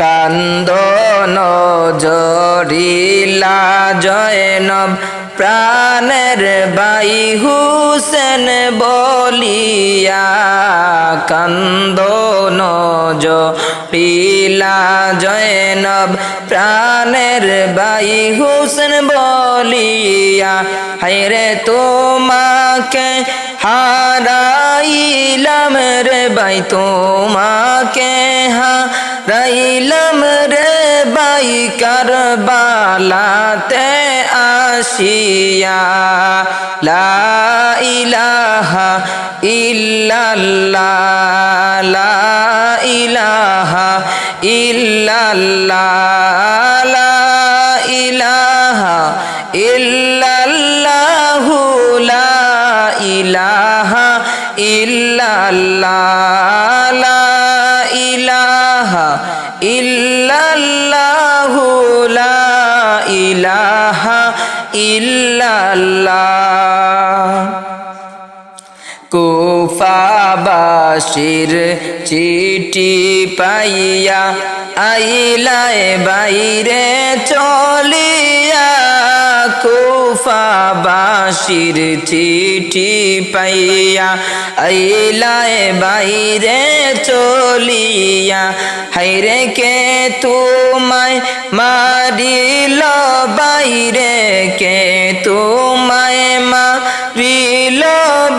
কান্দন জড়িলা জয়নব, প্রাণের বাই হুসেন বলিয়া কান্দন জড়িলা জয়নব, প্রাণের বাই হুসেন বলিয়া, হায়রে তোমাকে হারাইলাম রে বাই তোমাকে হারাইলাম রে বাই কারবালাতে আসিয়া, লা ইলাহা ইল্লাল্লাহ, লা ইলাহা ইল্লাল্লাহ, লা ইলাহা ইল্লাল্লাহু, লা ইলাহা ইল্লাল্লাহ। ইল্লাল্লাহু লা ইলাহা ইল্লাল্লাহ। পাইয়া আইলায় বাইরে চলিয়া কুফাবাসির চিঠি পাইয়া আইলায় বাইরে চলিয়া হাইরে কে তোমায় মারিল, বাইরে কে তোমায় মারিল,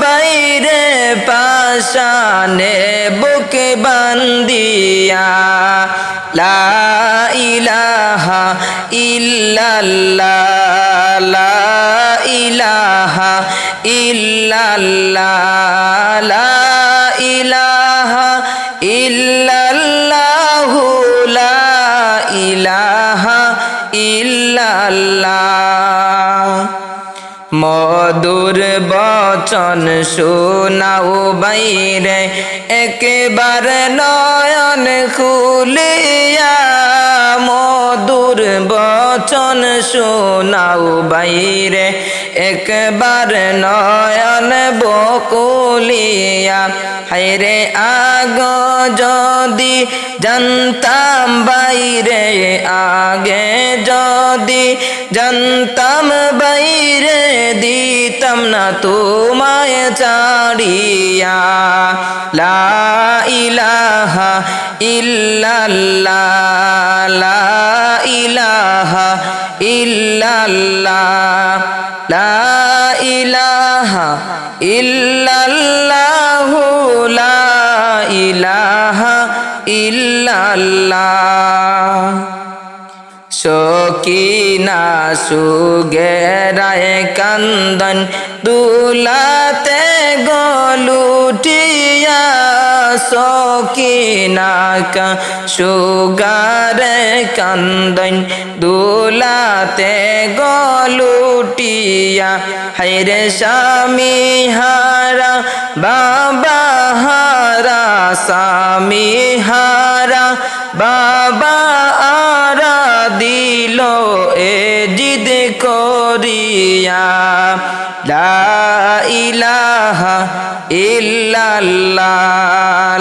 বাইরে পাশানে বুক বান্দিয়া লা ইলাহা ইল্লাল্লাহ ইল্লাল্লাহ, লা ইলাহা ইল্লাল্লাহু, লা ইলাহা ইল্লাল্লাহ। মধুর বচন শোনাও বাইরে, একবার নয়ন খুলিয়া মধুর বচন শোনাও বাইরে। একবার নয়ন বকুলিয়া হাইরে আগ যদি জানতাম বাইরে, আগে যদি জানতাম বাইরে, দিতাম না তোমায় চাড়িয়া লা ইলাহা ইল্লাল্লাহ ইলাহা ইল্লাল্লাহ লা সুগেরায় কান্দন দুলাতে গলুটিয়া সকিনা কা সুগারে কান্দন দুলাতে গলুটিয়া। হাইরে স্বামী হারা, বাবা হারা, স্বামী হারা, বাবা আরা দিল এ জিদ করিয়া। লা ইলাহা ইল্লাল্লাহ।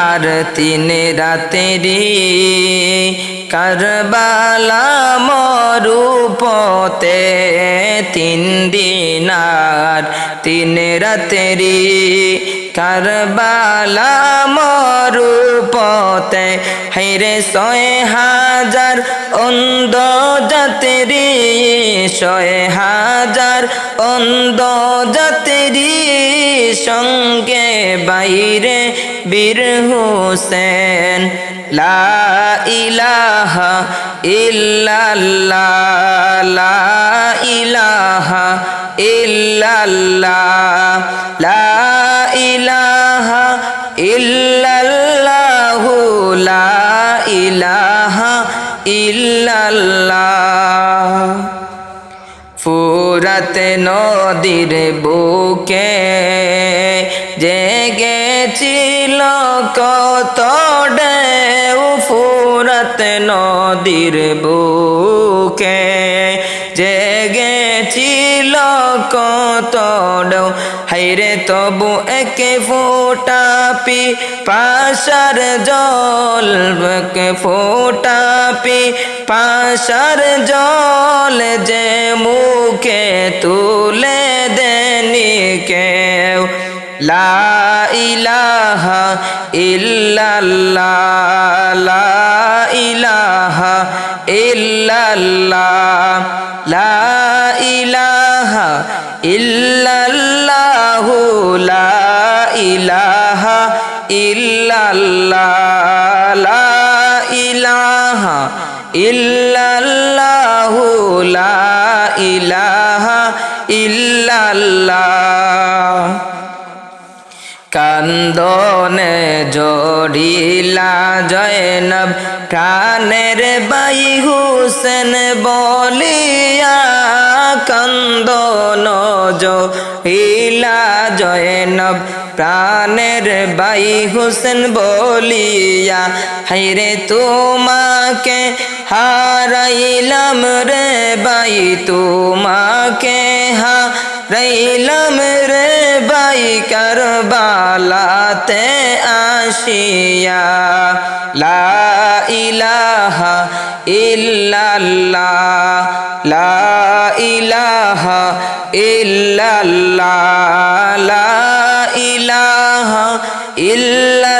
আর তিন রাতেরি কারবালা মরুপতে তিন দিন আর তিন রাতেরি কারবালা মরুপতে হেরে ছয় হাজার অন্ধ যাত্রী ছয় হাজার অন্ধ যাত্রী সঙ্গে বাইরে বীর হোসেন। লা ইলাহা ইল্লাল্লাহ, লা ইলাহা ইল্লাল্লাহ, লা ইলাহা ইল্লাল্লাহু। লা ইলাহা ফুরাতে নদীর বুকে জেগেছিল কত ডেউ ফুরাতে নদীর বুকে জেগেছিল কত ডেউ হাইরে তবু একে ফোটা পি, পাশার জল একে পাশার জল যে মুখে তুলে দেনি কেউ। লা ইলাহা ইল্লাল্লাহ ইলাহা ইল্লাল্লাহ, লা ইলাহা ইল্লাল্লাহ ইল্লাল্লাহ, লা ইলাহা ইল্লাল্লাহ, লা ইলাহা ইল্লাল্লাহ। কান্দনে জড়িলা জয়নব, প্রাণের বাই হুসেন বলিয়া কান্দন জড়িলা জয়নব প্রাণের বাই হুসেন বলিয়া হাইরে তোমাকে হারাইলাম রে বাই, তোমাকে হা রইলাম রে বাই, কারবালাতে আসিয়া, লা ইলাহা ইল্লাল্লাহ, লা ইলাহা ইল্লাল্লাহ إلا